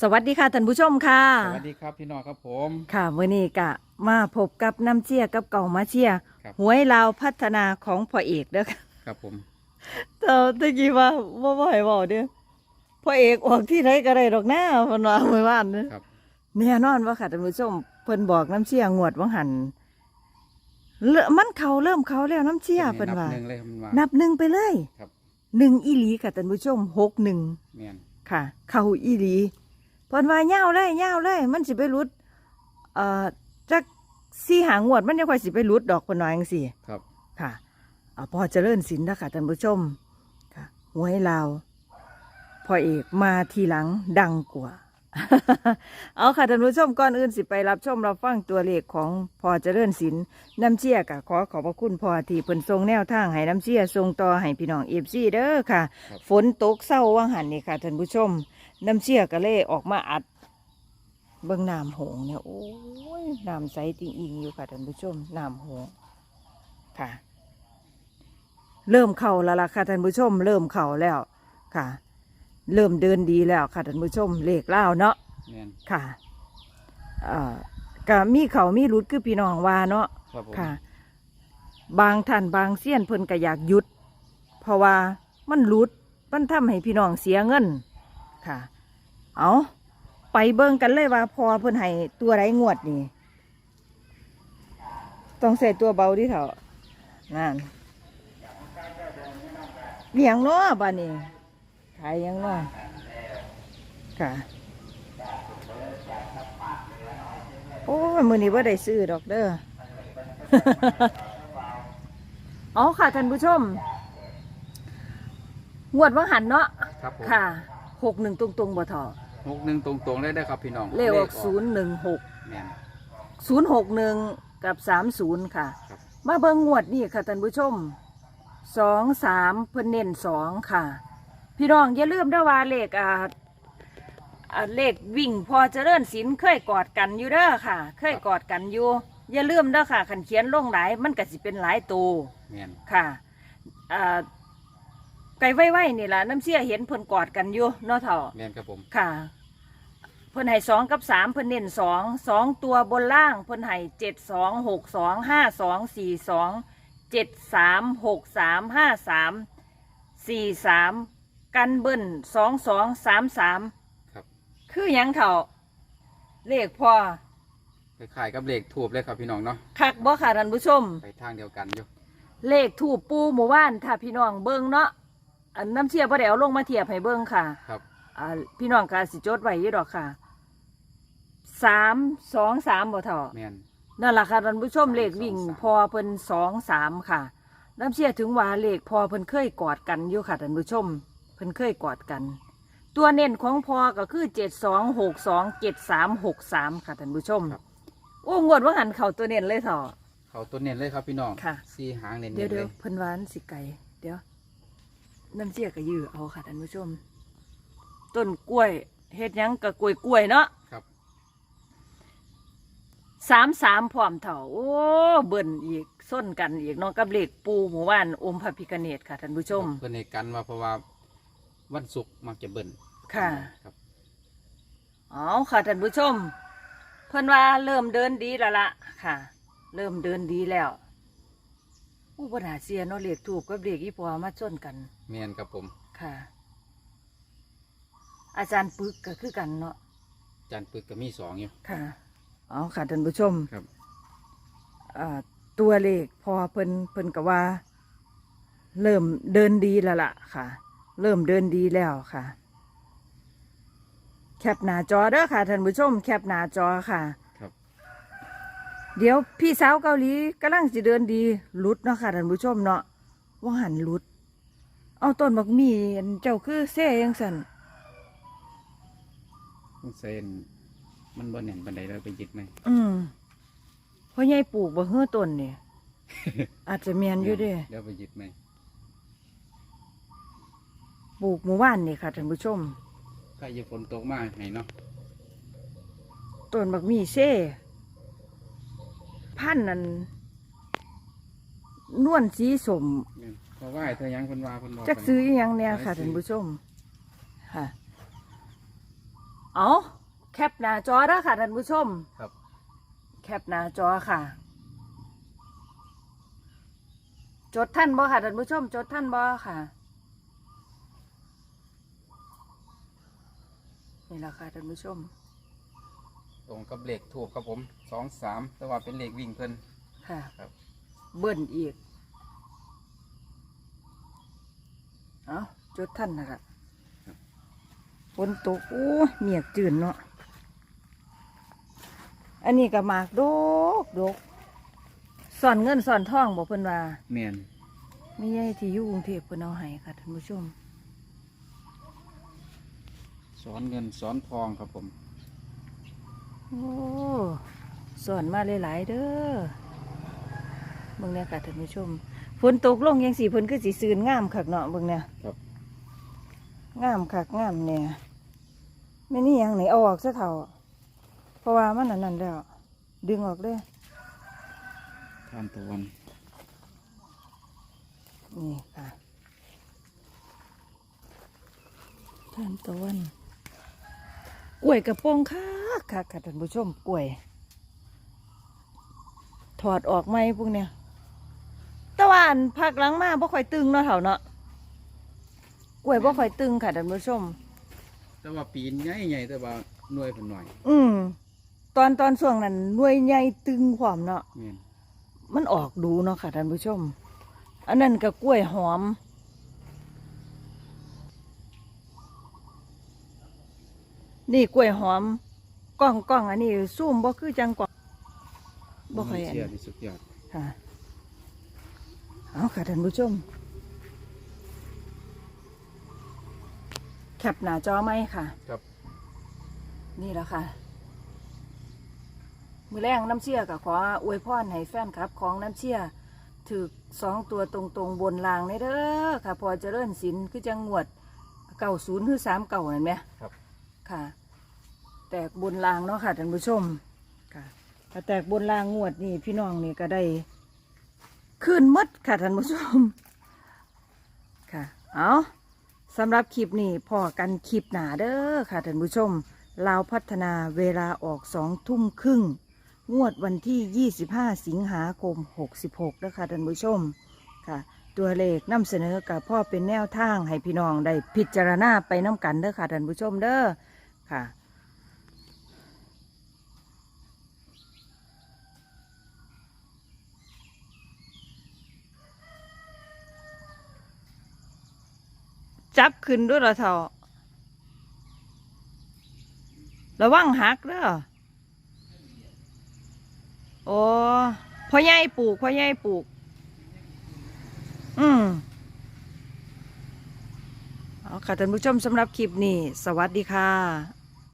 สวัสดีค่ะท่านผู้ชมค่ะ สวัสดีครับพี่น้องครับผม ค่ะมื่อนี้กะมาพบกับน้ำเชียกับเก่ามาเชียครับ หวยลาวพัฒนาของพ่อเอกเด้อค่ะครับผมเต่ตะกี้ว่าว่าบ่ให้บอกเด้อพ่อเอกออกที่ไหนก็ได้ดอกหน้าเพิ่นว่าเมื่อวานเด้อครับ แน่นอนว่าค่ะท่านผู้ชมเพิ่นบอกน้ำเชียงวดว่าหันเริ่มมันเขาเริ่มเขาแล้วน้ำเชียเพิ่นว่า บหนึ่งเลยครับมันว่า นับหนึ่งไปเลยครับ หนึ่งอีหลีค่ะท่านผู้ชมหกหนึ่งเมียนค่ะ เขาอีหลี เพิ่นว่าเหย้าเลยเหย้าเลย มันสิไปรุด เอ่อจักสี่หางวดมันยังค่อยสิไปรุดดอกเพิ่นว่าจังซี่ครับ ค่ะเอาพอเจริญศิลป์นะคะท่านผู้ชมค่ะหวยลาวพ่อเอกมาทีหลังดังกว่า เอาค่ะท่านผู้ชมก่อนอื่นสิไปรับชมรับฟังตัวเลขของพอเจริญศิลป์น้ำเชี่ยกะขอขอบพระคุณพอที่เพิ่นทรงแนวทางให้น้ำเชี่ยทรงต่อให้พี่น้องเอฟซีเด้อค่ะครับฝนตกเศร้าว่างหันนี่ค่ะท่านผู้ชม น้ำเชี่ยก็เลยออกมาอัด เบื้องน้ำหงส์เนี่ยโอ้ยน้ำใสติงอิงอยู่ค่ะท่านผู้ชมน้ำหงส์ค่ะ เริ่มเข่าแล้วล่ะค่ะท่านผู้ชม เริ่มเข่าแล้วค่ะ เริ่มเดินดีแล้วค่ะท่านผู้ชมเลขเล่าวเนาะเมียนค่ะเอ่อก็มีเขามีรุดคือพี่น้องว่าเนาะ ครับผมค่ะ บางท่านบางเสี้ยนเพิ่นก็อยากหยุด เพราะว่ามันรุด มันทำให้พี่น้องเสียเงิน ค่ะ เอาไปเบิ่งกันเลยว่าพอเพิ่นให้ตัวไรงวดนี่ต้องใส่ตัวเบาดิเถอะนั่นเลี้ยงเนาะบ้านนี้ขายหยังเนาะค่ะโอ้ยมือนี้ว่าได้ซื้อดอกเด้ออ๋อค่ะท่านผู้ชม งวดว่างหันเนาะครับผมค่ะ หกหนึ่งตรงตรงๆบ่ทอหกหนึ่งตรงๆเลยได้อครับพี่น้องเลขออกศูนย์หนึ่งหกเมียนศูนย์หกหนึ่งกับสามศูนย์ค่ะ ครับ มาเบิ่งงวดนี่ค่ะท่านผู้ชมสองสามเพิ่นเน้นสองค่ะ พี่น้องอย่าลืมเด้อว่าเลขอ่าอ่าเลขวิ่งพอเจริญศิลป์เคยกอดกันอยู่เด้อค่ะ เคยกอดกันอยู่ อย่าลืมเด้อค่ะขันเขียนลงหลายมันก็สิเป็นหลายตัวเมียนค่ะอ่า ไก่ไว้ๆนี่ล่ะน้ำเสียเห็นเพิ่นกอดกันอยู่เนาะเถ่าเมียนครับผม ค่ะ เพิ่นให้สองกับสามเพิ่นเน้นสองสองตัวบนล่างเพิ่นให้เจ็ดสองหกสองห้าสองสี่สองเจ็ดสามหกสามห้าสามสี่สามกันเบิ้ลสองสองสามสามครับ คือหยังเถ่าเลขพอคล้ายๆกับเลขทูบเลยครับพี่น้องเนาะ คักบ่ค่ะท่านผู้ชม ไปทางเดียวกันอยู่ เลขถูกปูหมู่บ้านถ้าพี่น้องเบิ้งเนาะ อันน้ำเชียบ่ได้เอาลงมาเทียบให้เบิ้งค่ะครับ อ่าพี่น้องก็สิจดไว้อยู่ดอกค่ะสามสองสามบ่เท่าเมียนนั่นแหละค่ะท่านผู้ชมสามเลขวิ่งสองสาม พอเพิ่นสองสามค่ะน้ำเชียถึงว่าเลขพอเพิ่นเคยกอดกันอยู่ค่ะท่านผู้ชมเพิ่นเคยกอดกัน ตัวเน้นของพอก็คือเจ็ดสองหกสองเจ็ดสามหกสามค่ะท่านผู้ชมครับ โอ้งวดว่าหันเข่าตัวเน้นเลยเถอะ เขาตัวเน้นเลยครับพี่น้องค่ะ สี่หางเน้นๆเดี๋ยวเลเดี๋ยวยเพิ่นหวามันสิไก่เดี๋ยว น้ำเสียก็ยื้อเอาค่ะท่านผู้ชม ต้นกล้วยเฮ็ดหยังกับกล้วยกล้วยๆเนาะครับสามสามพร้อมเถ่าโอ้เบิ่นอีกส้นกันอีกเนาะกับเลขปูหมู่บ้านอมพระพิคเนตค่ะท่านผู้ชม เพื่อนในกันว่าเพราะว่าวันศุกร์มักจะเบิ่นค่ะ ครับอ๋อค่ะท่านผู้ชม เพิ่นว่าเริ่มเดินดีแล้วละค่ะ เริ่มเดินดีแล้ว อู้ปัญหาเสียเนาะเลขถูกกับเลขอีพอมาชนกันเมียนครับผมค่ะ อาจารย์ปึกก็คือกันเนาะจานปึกก็มีสองอยู่ ค่ะอ๋อค่ะท่านผู้ชมครับ อ่าตัวเลขพอเพิ่นเพิ่นก็ว่า เริ่มเดินดีแล้วล่ะค่ะ เริ่มเดินดีแล้วค่ะ แคปหน้าจอเด้อค่ะท่านผู้ชม แคปหน้าจอค่ะครับ เดี๋ยวพี่สาวเกาหลีกำลังจะเดินดีหลุดเนาะค่ะท่านผู้ชมเนาะว่าหันหลุด เอาต้นบักมีอันเจ้าคือเซ่ยังสันต้องเซนมันบ่เน่นบันไดเราไปหยิบไหมอืมเพราะยายปลูกบ่เฮือต้นเนี่ยอาจจะเมียนอยู่เด้เดี๋ยวไปหยิบไหมปลูกหมู่บ้านนี่ค่ะท่านผู้ชมถ้าอย่าฝนตกมาให้เนาะต้นบักมีเซ่ พันธุ์นั้นนวลสีสมเนี่ยเพราะว่าเธอยังคนว่าคนบอกจักซื้ออหยังเนี่ยค่ะไปซื้ท่านอผู้ชมค่ะ เอาแคปหน้าจอเด้อค่ะท่านผู้ชม ครับ แคปหน้าจอค่ะ จดท่านบ่ค่ะท่านผู้ชม จดท่านบ่ค่ะนี่แหละค่ะท่านผู้ชม ตรงกับเลขถูกครับผมสองสามแต่ว่าเป็นเลขวิ่งเพิ่น ค่ะ ครับ เบิ้ลอีก เอาจดท่านนะครับฝนตกโอ้ยเมียกจืนเนาะ อันนี้ก็หมากดกดกซ่อนเงินซ่อนทองบอกเพิ่นว่าแมนไม่ใช่ที่อยู่กรุงเทพเพิ่นเอาให้ค่ะท่านผู้ชม สอนเงินสอนทองครับผม โอ้สอนมาหลายๆเด้อเบิ่งเนี่ยค่ะท่านผู้ชมฝนตกลงยังสีเพิ่นคือสีซืนงามคักเนาะเบิ่งเนี่ยครับ งามคักงามเนี่ยไม่นี่ยังไหนเอาออกซะเท่า เพราะว่ามันอันนั้นแล้ว ดึงออกเลยทานตะวันนี่ค่ะท่านตะวันกล้วยกระโปรงค่ะ ค่ะค่ะท่านผู้ชมกล้วย ถอดออกไหมพวกเนี้ยแตะวันพักหลังมาบ่ค่อยตึงเนาะเถ่าเนาะกล้วยบ่ค่อยตึงค่ะท่านผู้ชม แต่ว่าปีนใหญ่ใหญ่แต่ว่าหน่วยเพิ่นหน่อยอืมตอนตอนช่วงนั้นหน่วยใหญ่ตึงความเนาะแมนมันออกดูเนาะค่ะท่านผู้ชม อันนั้นก็กล้วยหอม นี่กล้วยหอม กล้องกล้องอันนี้ซูมบ่คือจังกว่าบ่ค่อยอันเชื่อที่สุดยอดค่ะเอาค่ะท่านผู้ชม แคปหน้าจอไหมค่ะ ครับ นี่แหละค่ะ มือแรงน้ำเชี่ยกับขออวยพรให้แฟนครับ ของน้ำเชี่ยถือสองตัวตรงๆบนรางในเด้อค่ะ พอเจริญศิลป์คือจังงวดเก่าศูนย์คือสามเก่าเห็นไหมครับ ค่ะ แตกบนรางเนาะค่ะท่านผู้ชมค่ะถ้าแตกบนรางงวดนี่พี่น้องนี่ก็ได้ขึ้นหมดค่ะท่านผู้ชมค่ะเอาสำหรับคลิปนี้พอกันคลิปหนาเด้อค่ะท่านผู้ชมลาวพัฒนาเวลาออกสองทุ่มครึ่ง งวดวันที่ 25 สิงหาคม 66นะคะท่านผู้ชมค่ะ ตัวเลขนำเสนอกับพ่อเป็นแนวทางให้พี่น้องได้พิจารณาไปน้ำกันเด้อค่ะท่านผู้ชมเด้อค่ะ จับขึ้นด้วยเหรอเท่าระวังหักเด้อโอ้พ่อใหญ่ปลูกพ่อใหญ่ปลูก อืมเอาค่ะท่านผู้ชมสำหรับคลิปนี้ สวัสดีค่ะ